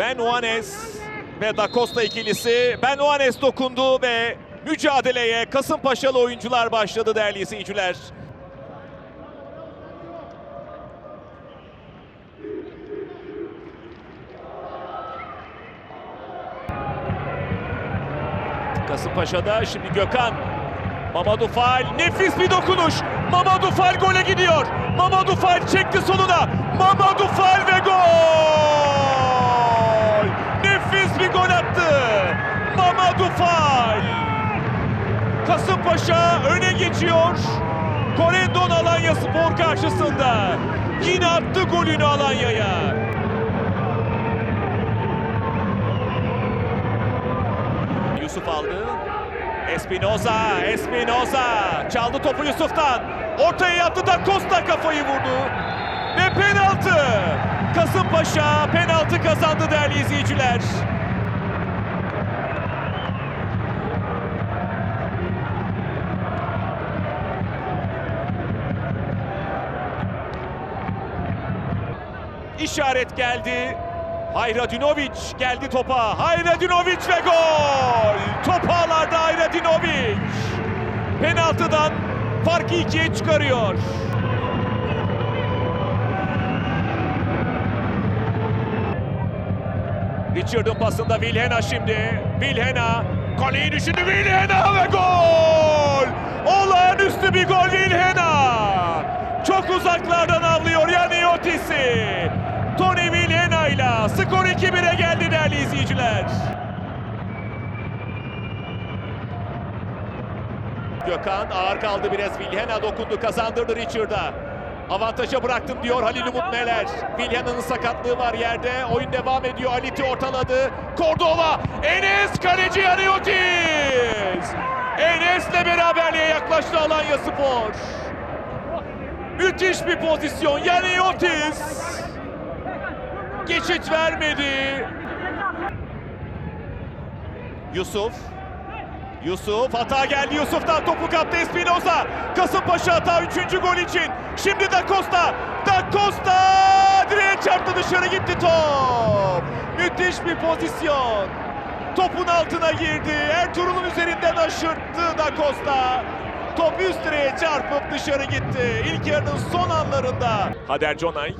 Ben Oanes ve Da Costa ikilisi. Ben Oanes dokundu ve mücadeleye Kasımpaşalı oyuncular başladı değerli izleyiciler. Kasımpaşa'da şimdi Gökhan. Mamadou Fall nefis bir dokunuş. Mamadou Fall gole gidiyor. Mamadou Fall çekti soluna. Mamadou Fall ve gol! Mamadou Fall. Kasımpaşa öne geçiyor. Korendon Alanya Spor karşısında. Yine attı golünü Alanya'ya. Yusuf aldı. Espinoza, Espinoza. Çaldı topu Yusuf'tan. Ortaya yattı da Costa kafayı vurdu. Ve penaltı. Kasımpaşa penaltı kazandı değerli izleyiciler. İşaret geldi. Hayradinovic geldi topa. Hayradinovic ve gol! Top ağlarda Hayradinovic. Penaltıdan farkı ikiye çıkarıyor. Richard'ın pasında Vilhena şimdi. Vilhena kaleyi düşündü Vilhena ve gol! Olağanüstü bir gol Vilhena! Çok uzaklardan skor 2-1'e geldi değerli izleyiciler. Gökhan ağır kaldı biraz. Vilhena dokundu kazandırdı Richard'a. Avantaja bıraktım diyor Halil Umut Meler. Vilhena'nın sakatlığı var yerde. Oyun devam ediyor. Alit'i ortaladı. Cordova. Enes kaleci Yaniotis. Enes'le beraberliğe yaklaştı Alanya Spor. Müthiş bir pozisyon. Yaniotis. Geçit vermedi. Yusuf. Yusuf hata geldi Yusuf'tan topu kaptı Espinoza. Kasımpaşa hata 3. gol için. Şimdi Da Costa. Da Costa direğe çarptı dışarı gitti top. Müthiş bir pozisyon. Topun altına girdi. Ertuğrul'un üzerinden aşırttı Da Costa. Top üst direğe çarpıp dışarı gitti. İlk yarının son anlarında. Hader Conay.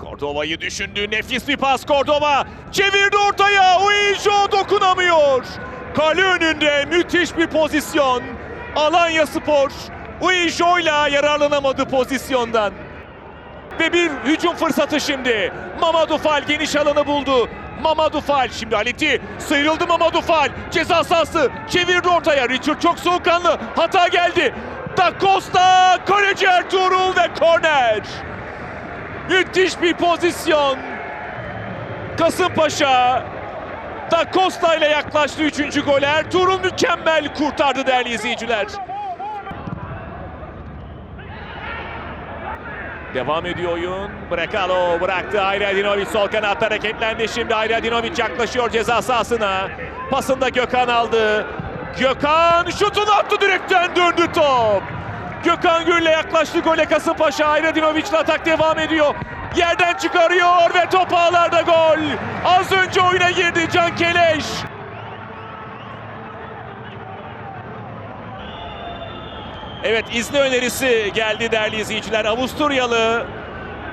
Cordova'yı düşündü. Nefis bir pas Cordova. Çevirdi ortaya. Uijo dokunamıyor. Kale önünde müthiş bir pozisyon. Alanya Spor Uijo'yla yararlanamadı pozisyondan. Ve bir hücum fırsatı şimdi. Mamadou Fall geniş alanı buldu. Mamadou Fall şimdi Aleti sıyrıldı Mamadou Fall. Ceza sahası çevirdi ortaya. Richard çok soğukkanlı. Hata geldi. Da Costa kaleci Ertuğrul ve korner. Müthiş bir pozisyon. Kasımpaşa Da Costa ile yaklaştı 3. gole. Ertuğrul mükemmel kurtardı değerli izleyiciler. Devam ediyor oyun. Brekalo bıraktı. Ayradinovic sol kanatta hareketlendi. Şimdi Ayradinovic yaklaşıyor ceza sahasına. Pasında Gökhan aldı. Gökhan şutunu attı direkten döndü top. Gökhan Gül'le yaklaştı gole Kasımpaşa. Ayradinovic ile atak devam ediyor. Yerden çıkarıyor ve top ağlarda gol. Az önce oyuna girdi Can Keleş. Evet izle önerisi geldi değerli izleyiciler. Avusturyalı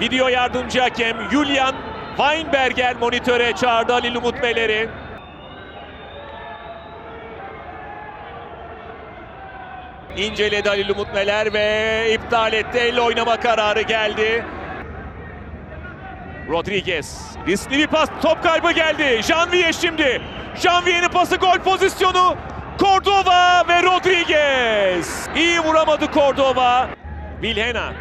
video yardımcı hakem Julian Weinberger monitöre çağırdı Halil Umut Meler'i. İnceledi Halil Umut Meler ve iptal etti. Elle oynama kararı geldi. Rodriguez. Riskli bir pas. Top kaybı geldi. Janvier şimdi. Janvier'in pası gol pozisyonu. Cordova ve Rodriguez. İyi vuramadı Cordova. Vilhena.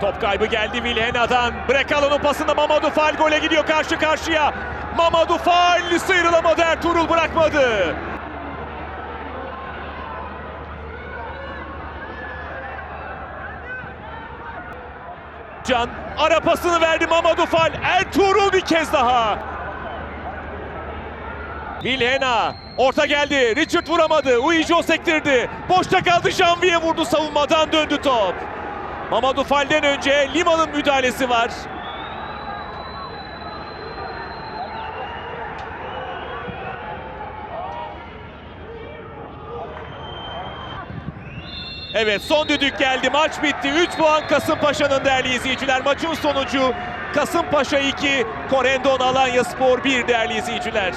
Top kaybı geldi Vilhena'dan. Brekalo'nun pasında Mamadou Fall gole gidiyor karşı karşıya. Mamadou Fall sıyrılamadı Ertuğrul bırakmadı. Can ara pasını verdi Mamadou Fall. Ertuğrul bir kez daha. Vilhena orta geldi. Richard vuramadı. Uijo sektirdi. Boşta kaldı. Janvier vurdu savunmadan döndü top. Mamadou Fall'den önce Lima'nın müdahalesi var. Evet son düdük geldi. Maç bitti. 3 puan Kasımpaşa'nın değerli izleyiciler. Maçın sonucu Kasımpaşa 2, Korendon Alanya Spor 1 değerli izleyiciler.